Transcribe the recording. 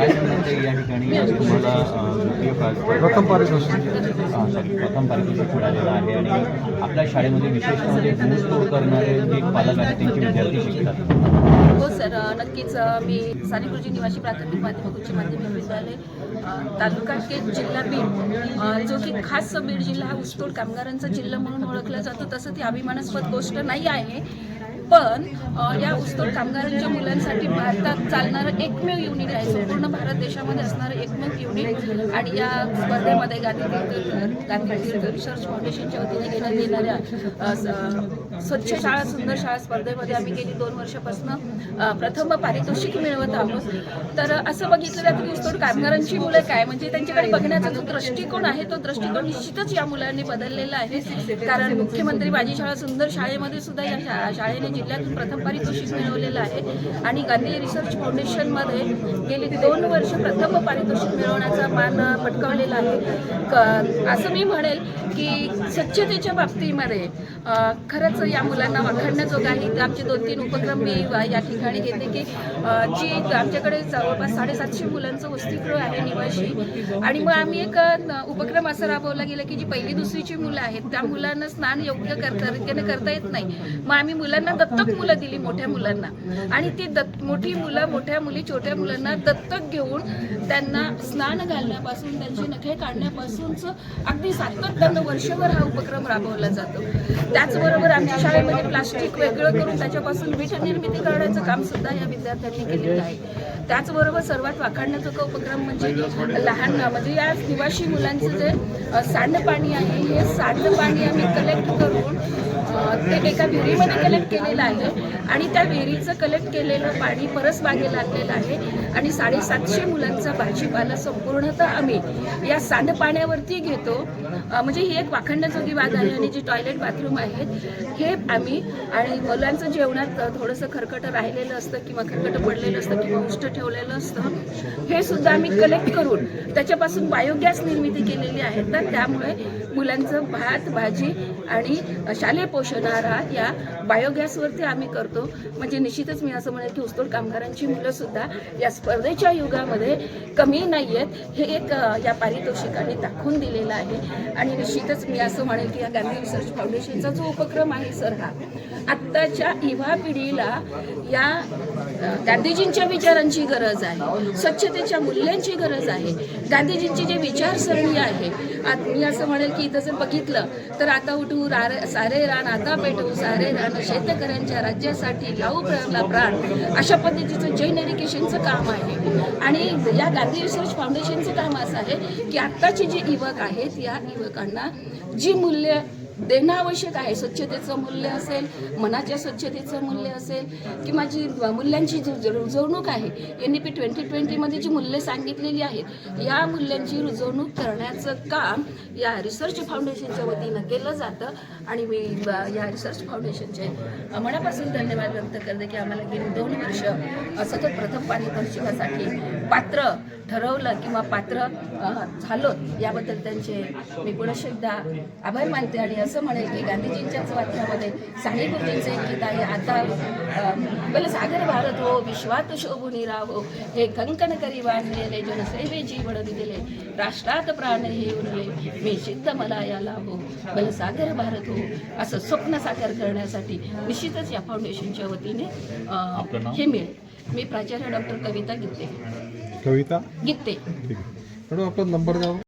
काय या ठिकाणी? तुम्हाला प्रथम पारितोषिक सॉरी प्रथम पारितोषिक मिळालेलं आहे आणि आपल्या शाळेमध्ये विशेषतः म्हणजे करणारे जे पालक आहेत त्यांचे विद्यार्थी शिकतात. हो सर नक्कीच मी साने गुरुजी निवासी प्राथमिक माध्यमिक उच्च माध्यमिक विद्यालय तालुका केज जिल्हा बीड जो की खास बीड जिल्हा हा ऊसतोड कामगारांचा जिल्हा म्हणून ओळखला जातो. तसं ती अभिमानास्पद गोष्ट नाही आहे. पण या ऊसतोड कामगारांच्या मुलांसाठी भारतात चालणारं एकमेव युनिट आहे. संपूर्ण भारत देशामध्ये असणारं एकमेव युनिट आणि या स्पर्धेमध्ये गांधी गांधी रिसर्च फाउंडेशनच्या वतीने घेण्यात येणाऱ्या स्वच्छ शाळा सुंदर शाळा स्पर्धेमध्ये आम्ही गेली दोन वर्षापासून प्रथम पारितोषिक मिळवत आहोत. तर असं बघितलं जातं की ऊसतोड कामगारांची मुलं काय? म्हणजे त्यांच्याकडे बघण्याचा जो दृष्टिकोन आहे तो दृष्टिकोन निश्चितच या मुलांनी बदललेला आहे. कारण मुख्यमंत्री माझी शाळा सुंदर शाळेमध्ये सुद्धा या शा- शाळेने जिल्ह्यातून प्रथम पारितोषिक मिळवलेलं आहे. आणि गांधी रिसर्च फाउंडेशनमध्ये गेली दोन वर्ष प्रथम पारितोषिक मिळवण्याचा मान पटकावलेला आहे. क- असं मी म्हणेल की स्वच्छतेच्या बाबतीमध्ये खरंच या मुलांना वाखाणण्याजोगं आहे आमचे दोन तीन उपक्रम मी या ठिकाणी घेते की जी आमच्याकडे जवळपास साडेसातशे मुलांचं वसतिगृह आहे निवासी. आणि मग आम्ही एक उपक्रम असा राबवला गेला की जी पहिली दुसरीची मुलं आहेत त्या मुलांना स्नान योग्य करता रीतीने करता येत नाही. मग आम्ही मुलांना दत्तक मुलं दिली मोठ्या मुलांना. आणि ती दत्त मोठी मुलं मोठ्या मुली छोट्या मुलांना दत्तक घेऊन त्यांना स्नान घालण्यापासून त्यांचे नखे काढण्यापासूनच अगदी सातत्यानं वर्षभर हा उपक्रम राबवला जातो. त्याचबरोबर आमच्या शाळेमध्ये प्लास्टिक वेगळं करून त्याच्यापासून वीज निर्मिती करण्याचं काम सुद्धा या विद्यार्थ्यांनी केलेलं आहे. त्याचबरोबर सर्वात वाखाणण्याचा उपक्रम म्हणजे लहान म्हणजे या निवासी मुलांचं जे सांडपाणी आहे हे सांडपाणी आम्ही कलेक्ट करून ते एका विहिरीमध्ये कलेक्ट केलेलं आहे आणि त्या विहिरीचं कलेक्ट केलेलं पाणी परसबागे लागलेलं आहे आणि साडेसातशे मुलांचा भाजीपाला संपूर्णतः आम्ही या सांडपाण्यावरती घेतो. म्हणजे ही एक वाखंडजोगी बाग आहे आणि जी टॉयलेट बाथरूम आहेत. हे आम्ही आणि मुलांचं जेवणात थोडंसं खरकट राहिलेलं असतं किंवा खरकट पडलेलं असतं किंवा उष्ट ठेवलेलं असतं हे सुद्धा आम्ही कलेक्ट करून त्याच्यापासून बायोगॅस निर्मिती केलेली आहे. तर त्यामुळे मुलांचं भात भाजी आणि शालेय पोषण आहार या बायोगॅसवरती आम्ही करतो. म्हणजे निश्चितच मी असं म्हणेल की ऊसतोड कामगारांची मुलं सुद्धा या स्पर्धेच्या युगामध्ये कमी नाही आहेत. हे एक या पारितोषिकाने दाखवून दिलेलं आहे. आणि निश्चितच मी असं म्हणेल की या गांधी रिसर्च फाउंडेशनचा जो उपक्रम आहे सर हा आत्ताच्या युवा पिढीला या गांधीजींच्या विचारांची गरज आहे स्वच्छतेच्या मूल्यांची गरज आहे गांधीजींची जे विचारसरणी आहे आत- मी असं म्हणेल की इथं जर बघितलं तर आता उठू रार सारे रान आता पेटवू सारे रान शेतकऱ्यांच्या राज्यासाठी लावू प्राणला प्राण अशा पद्धतीचं जैन एज्युकेशनचं काम आहे. आणि या गांधी रिसर्च फाउंडेशनचं काम असं आहे की आत्ताचे जे युवक आहेत या युवकांना जी मूल्य देणं आवश्यक आहे. स्वच्छतेचं मूल्य असेल मनाच्या स्वच्छतेचं मूल्य असेल किंवा जी मूल्यांची रुजवणूक आहे एन ई पी ट्वेंटी ट्वेंटीमध्ये जी मूल्ये सांगितलेली आहेत या मूल्यांची रुजवणूक करण्याचं काम या रिसर्च फाउंडेशनच्या वतीनं केलं जातं. आणि मी या रिसर्च फाउंडेशनचे मनापासून धन्यवाद व्यक्त करते की आम्हाला गेली दोन वर्ष सतत प्रथम पारितोषिकासाठी पात्र ठरवलं किंवा पात्र झालो याबद्दल त्यांचे मी पुन्हा एकदा आभार मानते आणि असं म्हणेल की गांधीजींच्याच वाक्यामध्ये साने गुरुजींचं एक गीत आहे. आता बल सागर भारत हो विश्वात शोभुनी राहो हे कंकण करी बांधलेले जनसेवे जीवन दिले. राष्ट्रात प्राण हे उरले मी सिद्ध मला याला हो बल सागर भारत हो असं स्वप्न साकार करण्यासाठी निश्चितच या फाउंडेशनच्या वतीने? हे मिळेल मी प्राचार्य डॉक्टर कविता गित्ते. कविता? गित्ते. मॅडम आपला नंबर द्यावा